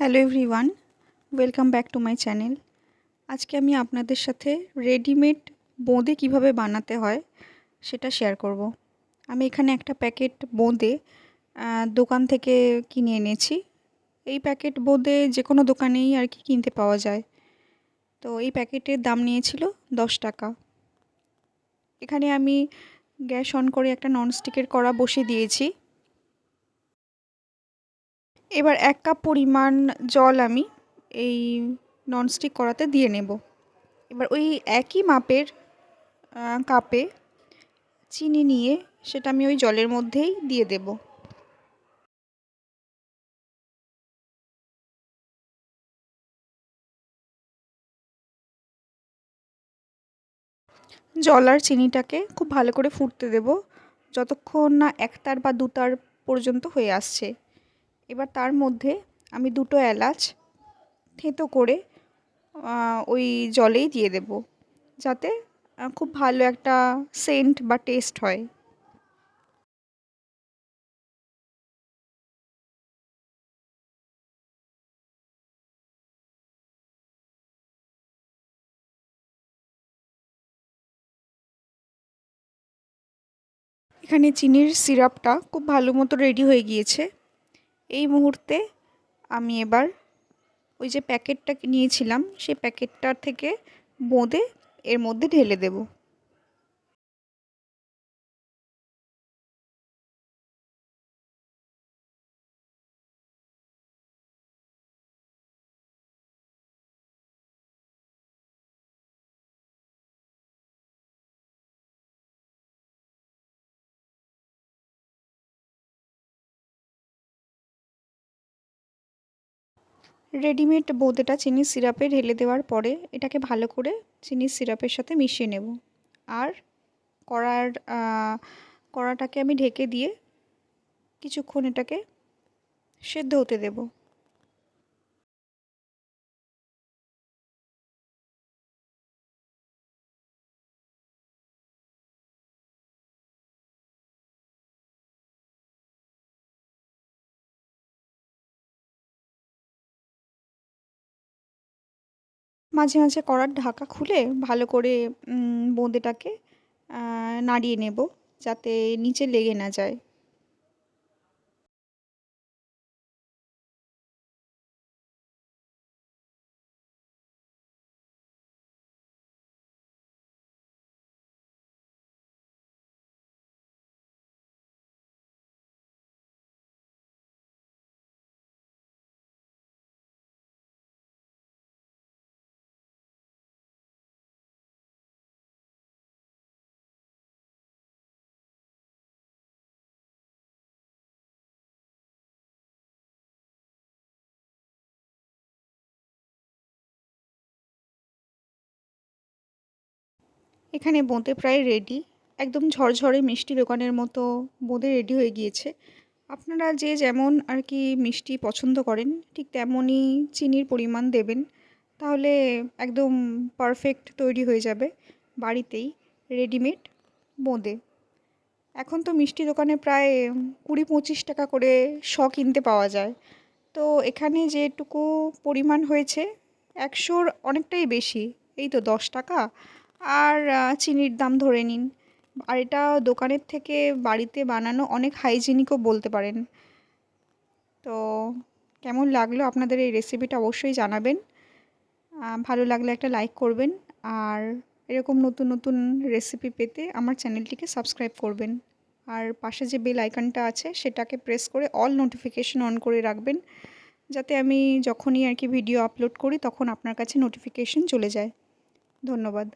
Hello everyone, welcome back to my channel. আজকে আমি আপনাদের সাথে রেডিমেড বোঁদে কীভাবে বানাতে হয় সেটা শেয়ার করব। আমি এখানে একটা প্যাকেট বোঁদে দোকান থেকে কিনে এনেছি। এই প্যাকেট বোঁদে যে কোনো দোকানেই আর কি কিনতে পাওয়া যায়। তো এই প্যাকেটের দাম নিয়েছিল দশ টাকা। এখানে আমি গ্যাস অন করে একটা ননস্টিকের কড়া বসিয়ে দিয়েছি। এবার এক কাপ পরিমাণ জল আমি এই ননস্টিক করাতে দিয়ে নেব। এবার ওই একই মাপের কাপে চিনি নিয়ে সেটা আমি ওই জলের মধ্যেই দিয়ে দেব। জল আর চিনিটাকে খুব ভালো করে ফুটতে দেব, যতক্ষণ না একতার বা দুতার পর্যন্ত হয়ে আসছে। এবার তার মধ্যে আমি দুটো এলাচ থেঁতো করে ওই জলেই দিয়ে দেব, যাতে খুব ভালো একটা সেন্ট বা টেস্ট হয়। এখানে চিনির সিরাপটা খুব ভালো মতো রেডি হয়ে গিয়েছে। এই মুহূর্তে আমি এবার ওই যে প্যাকেটটা নিয়েছিলাম, সেই প্যাকেটটার থেকে বোঁদে এর মধ্যে ঢেলে দেব। রেডিমেড বোঁদেটা চিনির সিরাপে ঢেলে দেওয়ার পরে এটাকে ভালো করে চিনির সিরাপের সাথে মিশিয়ে নেব। আর কড়ার কড়াটাকে আমি ঢেকে দিয়ে কিছুক্ষণ এটাকে সেদ্ধ হতে দেবো। মাঝে মাঝে কড়ার ঢাকা খুলে ভালো করে বোঁদেটাকে নাড়িয়ে নেব যাতে নিচে লেগে না যায়। এখানে বোঁদে প্রায় রেডি একদম ঝরঝরে মিষ্টি দোকানের মতো বোঁদে রেডি হয়ে গিয়েছে। আপনারা যে যেমন আর কি মিষ্টি পছন্দ করেন, ঠিক তেমনই চিনির পরিমাণ দেবেন, তাহলে একদম পারফেক্ট তৈরি হয়ে যাবে বাড়িতেই রেডিমেড বোঁদে। এখন তো মিষ্টি দোকানে প্রায় কুড়ি পঁচিশ টাকা করে শ কিনতে পাওয়া যায়। তো এখানে যেটুকু পরিমাণ হয়েছে, একশোর অনেকটাই বেশি, এই তো দশ টাকা। আর চিনির দাম ধরে নিন। আর এটা দোকানের থেকে বাড়িতে বানানো অনেক হাইজিনিকও বলতে পারেন। তো কেমন লাগল আপনাদের এই রেসিপিটা অবশ্যই জানাবেন। ভালো লাগলে একটা লাইক করবেন। আর এরকম নতুন নতুন রেসিপি পেতে আমার চ্যানেলটিকে সাবস্ক্রাইব করবেন। আর পাশে যে বেল আইকনটা আছে সেটাকে প্রেস করে অল নোটিফিকেশন অন করে রাখবেন। যাতে আমি যখনই আর কি ভিডিও আপলোড করি তখন আপনার কাছে নোটিফিকেশন চলে যায়। ধন্যবাদ।